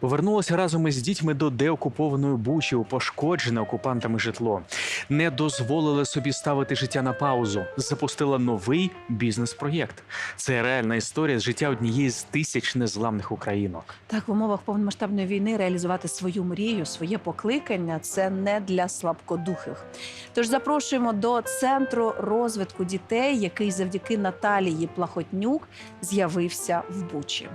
Повернулася разом із дітьми до деокупованої Бучі пошкоджене окупантами житло. Не дозволила собі ставити життя на паузу. Запустила новий бізнес-проєкт. Це реальна історія з життя однієї з тисяч незламних українок. Так, в умовах повномасштабної війни реалізувати свою мрію, своє покликання це не для слабкодухих. Тож запрошуємо до центру розвитку дітей, який завдяки Наталії Плахотнюк з'явився в Бучі.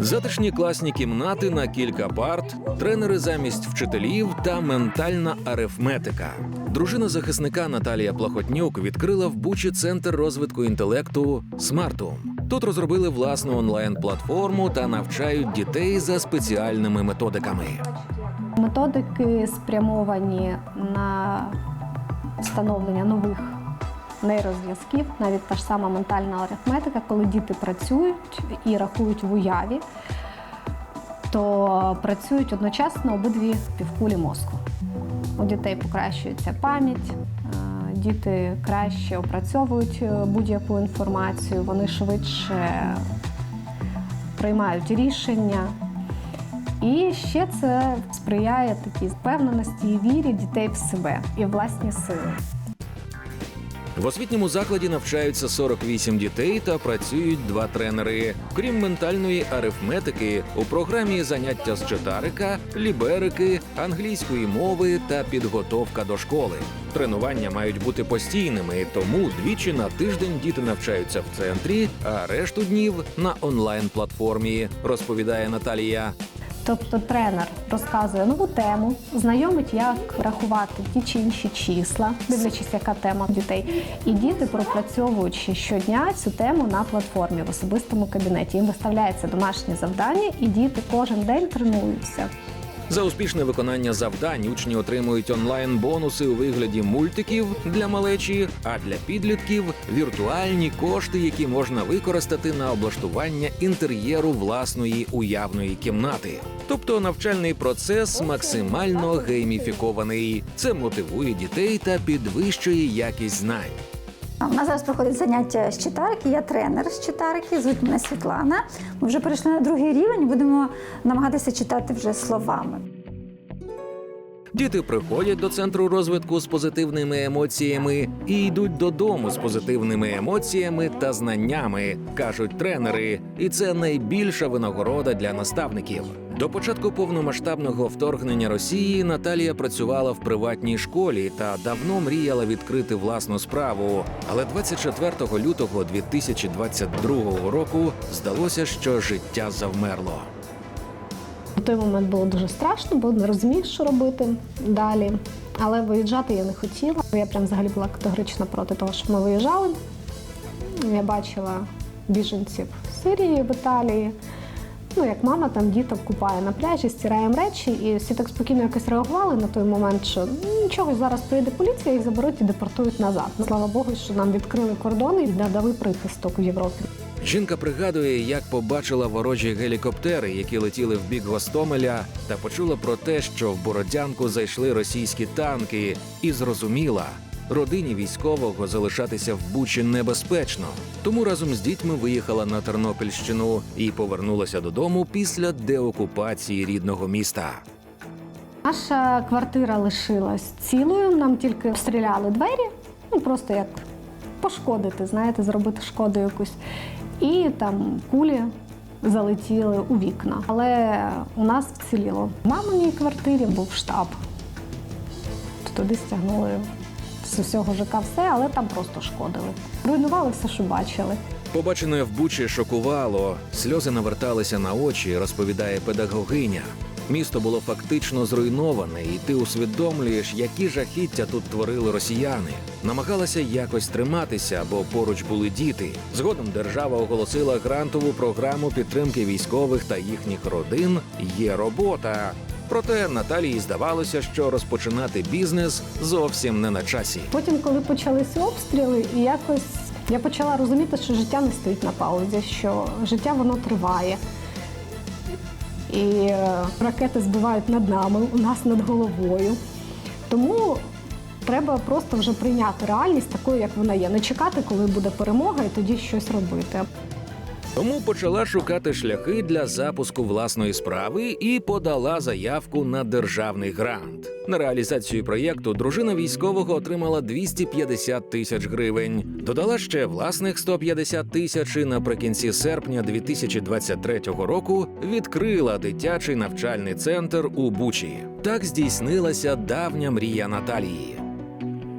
Затишні класні кімнати на кілька парт, тренери замість вчителів та ментальна арифметика. Дружина захисника Наталія Плахотнюк відкрила в Бучі центр розвитку інтелекту Смартум. Тут розробили власну онлайн-платформу та навчають дітей за спеціальними методиками. Методики спрямовані на встановлення нових нейрозв'язків, навіть та ж сама ментальна арифметика, коли діти працюють і рахують в уяві, то працюють одночасно обидві півкулі мозку. У дітей покращується пам'ять, е, діти краще опрацьовують е, будь-яку інформацію, вони швидше приймають рішення. І ще це сприяє такій впевненості і вірі дітей в себе і власні сили. В освітньому закладі навчаються 48 дітей та працюють два тренери. Крім ментальної арифметики, у програмі заняття з читарика, ліберики, англійської мови та підготовка до школи. Тренування мають бути постійними, тому двічі на тиждень діти навчаються в центрі, а решту днів на онлайн-платформі, розповідає Наталія. Тобто тренер розказує нову тему, знайомить, як рахувати ті чи інші числа, дивлячись, яка тема дітей. І діти пропрацьовують щодня цю тему на платформі в особистому кабінеті. Їм виставляється домашнє завдання, і діти кожен день тренуються. За успішне виконання завдань учні отримують онлайн-бонуси у вигляді мультиків для малечі, а для підлітків віртуальні кошти, які можна використати на облаштування інтер'єру власної уявної кімнати. Тобто навчальний процес максимально гейміфікований. Це мотивує дітей та підвищує якість знань. У нас зараз проходить заняття з читарики. Я тренер з читарики, звуть мене Світлана. Ми вже перейшли на другий рівень, будемо намагатися читати вже словами. Діти приходять до центру розвитку з позитивними емоціями і йдуть додому з позитивними емоціями та знаннями, кажуть тренери. І це найбільша винагорода для наставників. До початку повномасштабного вторгнення Росії Наталія працювала в приватній школі та давно мріяла відкрити власну справу. Але 24 лютого 2022 року здалося, що життя завмерло. У той момент було дуже страшно, бо не розумів, що робити далі. Але виїжджати я не хотіла. Я прям взагалі була категорично проти того, щоб ми виїжджали. Я бачила біженців в Сирії, в Італії. Ну, як мама там діток купає на пляжі, стираємо речі, і всі так спокійно якось реагували на той момент, що «Ну, нічого, зараз прийде поліція, їх заберуть і депортують назад. Слава Богу, що нам відкрили кордони і надали прихисток в Європі. Жінка пригадує, як побачила ворожі гелікоптери, які летіли в бік Гостомеля, та почула про те, що в Бородянку зайшли російські танки, і зрозуміла. Родині військового залишатися в Бучі небезпечно, тому разом з дітьми виїхала на Тернопільщину і повернулася додому після деокупації рідного міста. Наша квартира лишилась цілою, нам тільки обстріляли двері, ну просто як пошкодити, знаєте, зробити шкоду якусь. І там кулі залетіли у вікна. Але у нас вціліло. В маминій квартирі був штаб. Туди стягнули з усього ЖК все, але там просто шкодили. Руйнували все, що бачили. Побачене в Бучі шокувало, сльози наверталися на очі, розповідає педагогиня. Місто було фактично зруйноване, і ти усвідомлюєш, які жахіття тут творили росіяни. Намагалася якось триматися, бо поруч були діти. Згодом держава оголосила грантову програму підтримки військових та їхніх родин. Є робота. Проте Наталії здавалося, що розпочинати бізнес зовсім не на часі. Потім, коли почалися обстріли, і якось я почала розуміти, що життя не стоїть на паузі, що життя воно триває. І е, ракети збивають над нами, у нас над головою. Тому Треба просто вже прийняти реальність такою, як вона є. Не чекати, коли буде перемога, і тоді щось робити. Тому почала шукати шляхи для запуску власної справи і подала заявку на державний грант. На реалізацію проєкту дружина військового отримала 250 тисяч гривень. Додала ще власних 150 тисяч і наприкінці серпня 2023 року відкрила дитячий навчальний центр у Бучі. Так здійснилася давня мрія Наталії.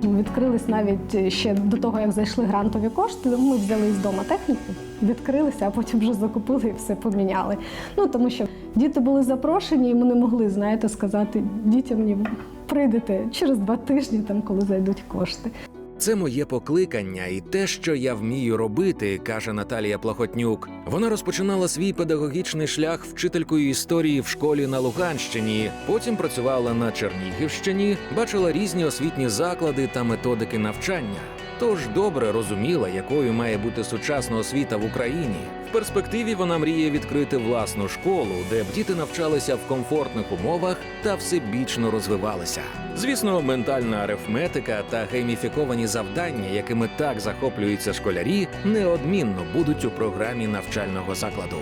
Відкрились навіть ще до того, як зайшли грантові кошти. Ми взяли з дому техніку, відкрилися, а потім вже закупили і все поміняли. Ну тому що діти були запрошені, і ми не могли, знаєте, сказати дітям ні, прийдете через два тижні, там коли зайдуть кошти. Це моє покликання і те, що я вмію робити, каже Наталія Плахотнюк. Вона розпочинала свій педагогічний шлях вчителькою історії в школі на Луганщині. Потім працювала на Чернігівщині, бачила різні освітні заклади та методики навчання. Тож добре розуміла, якою має бути сучасна освіта в Україні. В перспективі вона мріє відкрити власну школу, де б діти навчалися в комфортних умовах та всебічно розвивалися. Звісно, ментальна арифметика та гейміфіковані завдання, якими так захоплюються школярі, неодмінно будуть у програмі навчального закладу.